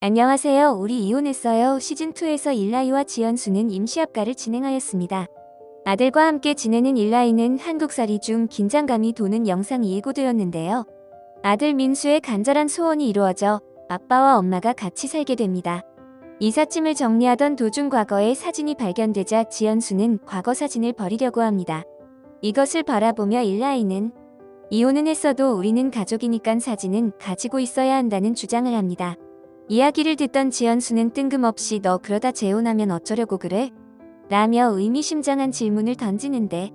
안녕하세요. 우리 이혼했어요. 시즌2에서 일라이와 지연수는 임시합가를 진행하였습니다. 아들과 함께 지내는 일라이는 한국살이 중 긴장감이 도는 영상이 예고되었는데요. 아들 민수의 간절한 소원이 이루어져 아빠와 엄마가 같이 살게 됩니다. 이삿짐을 정리하던 도중 과거의 사진이 발견되자 지연수는 과거 사진을 버리려고 합니다. 이것을 바라보며 일라이는 이혼은 했어도 우리는 가족이니깐 사진은 가지고 있어야 한다는 주장을 합니다. 이야기를 듣던 지연수는 뜬금없이 너 그러다 재혼하면 어쩌려고 그래? 라며 의미심장한 질문을 던지는데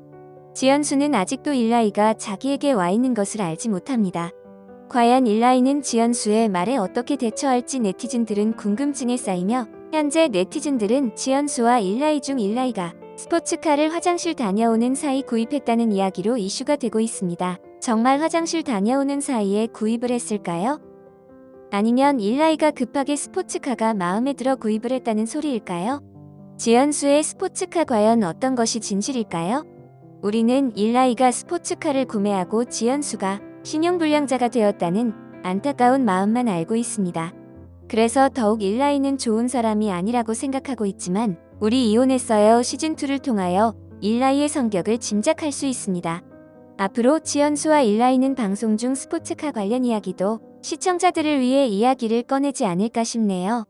지연수는 아직도 일라이가 자기에게 와 있는 것을 알지 못합니다. 과연 일라이는 지연수의 말에 어떻게 대처할지 네티즌들은 궁금증에 쌓이며 현재 네티즌들은 지연수와 일라이 중 일라이가 스포츠카를 화장실 다녀오는 사이 구입했다는 이야기로 이슈가 되고 있습니다. 정말 화장실 다녀오는 사이에 구입을 했을까요? 아니면 일라이가 급하게 스포츠카가 마음에 들어 구입을 했다는 소리일까요? 지연수의 스포츠카 과연 어떤 것이 진실일까요? 우리는 일라이가 스포츠카를 구매하고 지연수가 신용불량자가 되었다는 안타까운 마음만 알고 있습니다. 그래서 더욱 일라이는 좋은 사람이 아니라고 생각하고 있지만 우리 이혼했어요 시즌2를 통하여 일라이의 성격을 짐작할 수 있습니다. 앞으로 지연수와 일라이는 방송 중 스포츠카 관련 이야기도 시청자들을 위해 이야기를 꺼내지 않을까 싶네요.